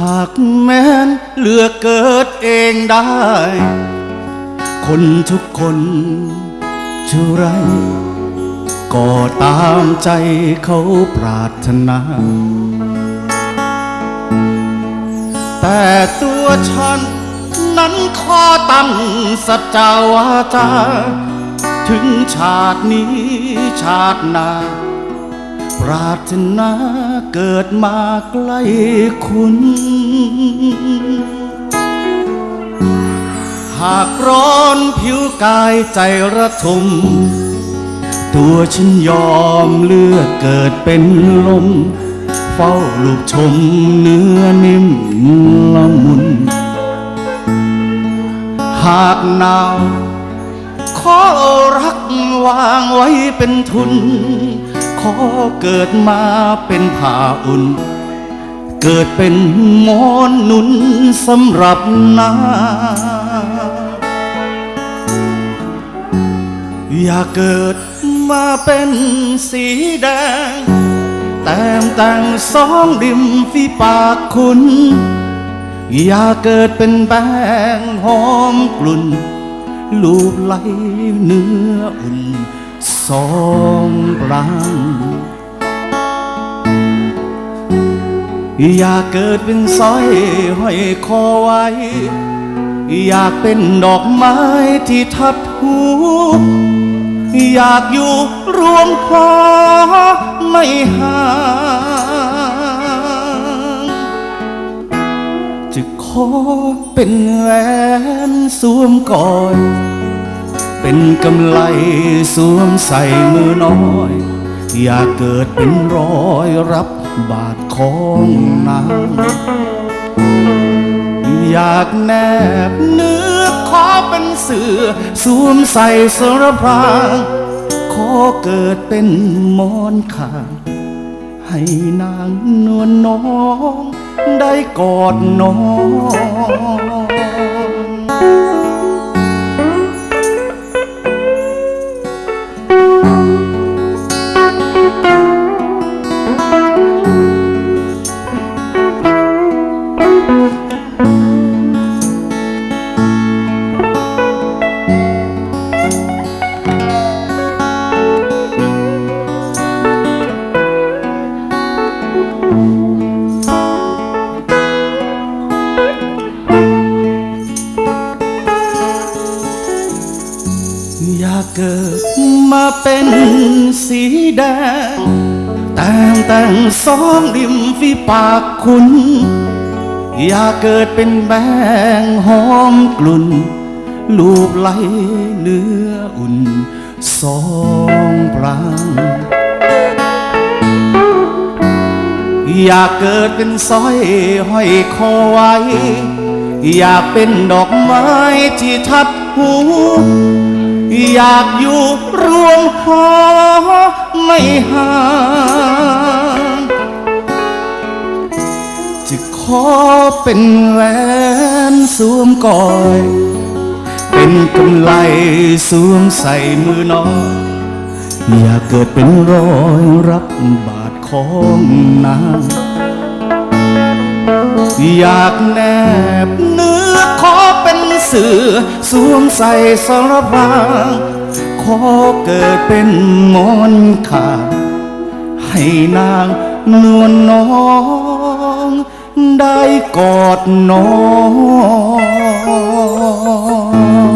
หากแม้นเลือกเกิดเองได้ คนทุกคนจะไรก็ตามใจเขาปรารถนา แต่ตัวฉันนั้นขอตั้งสัจจาวาจา ถึงชาตินี้ชาติหน้า ปรารถนาเกิดมาใกล้คุณ หากร้อนผิวกายใจระทม ตัวฉันยอมเลือกเกิดเป็นลม เฝ้าลูกชมเนื้อนิ่มละมุน หากหนาวขอรักวางไว้เป็นทุน อเกิดมาเป็นผ้าอุ่น เกิดเป็นหมอนหนุนสำหรับนาอย่าเกิดมาเป็นสีแดง แต้มแต่งสองริมฝีปากคุณ อย่าเกิดเป็นแป้งหอมกลุ่น ลูบไหลเนื้ออุ่น สองรางอยากเกิดเป็นสร้อยห้อยคอไว้ อยากเป็นดอกไม้ที่ทัดหูอยากอยู่รวมหอไม่ห่างจะขอเป็นแหวนสวมกอด เป็นกำไลสวมใส่มือน้อย อยากเกิดเป็นรอยรับบาดของนางอยากแนบเนื้อขอเป็นเสือสวมใส่สรพรางขอเกิดเป็นมอนขางให้นางนวลน้องได้กอดน้อง อยากเกิดมาเป็นสีแดงแต่งแต่งสองริมฝีปากคุณ อยากเกิดเป็นแบงหอมกลุ่น ลูบไหลเนื้ออุ่นสองปรางอยากเกิดเป็นสร้อยห้อยคอไว้ อยากเป็นดอกไม้ที่ทัดหู อยากอยู่รวมหอไม่ห่างจะขอเป็นแหวนสวมกอย เป็นกำไลสวมใส่มือน้อยอยากเกิดเป็นรอยรับบาดของนางอยากแนบเนื้อขอเป็นเสือ วมใส่สรบางขอเกิดเป็นมอนขาให้นางนวลน้องได้กอดน้อง